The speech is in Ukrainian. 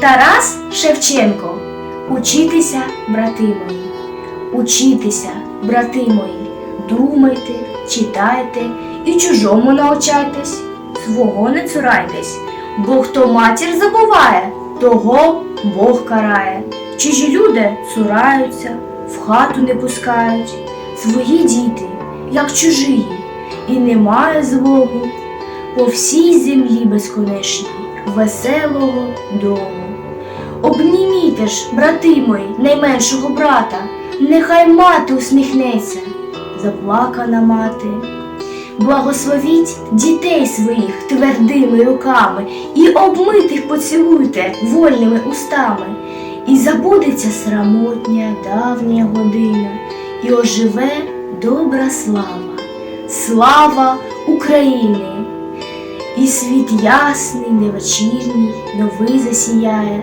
Тарас Шевченко. Учітеся, брати мої. Учітеся, брати мої. Думайте, читайте і чужому научайтесь, свого не цурайтесь, бо хто матір забуває, того Бог карає. Чужі люди цураються, в хату не пускають, свої діти, як чужі, і немає злого по всій землі безконечній, веселого дому. Обніміте ж, брати мої, найменшого брата, нехай мати усміхнеться, заплакана мати. Благословіть дітей своїх твердими руками і обмитих поцілуйте вольними устами, і забудеться срамотня давня година, і оживе добра слава, слава України. І світ ясний, невечірній, новий засіяє.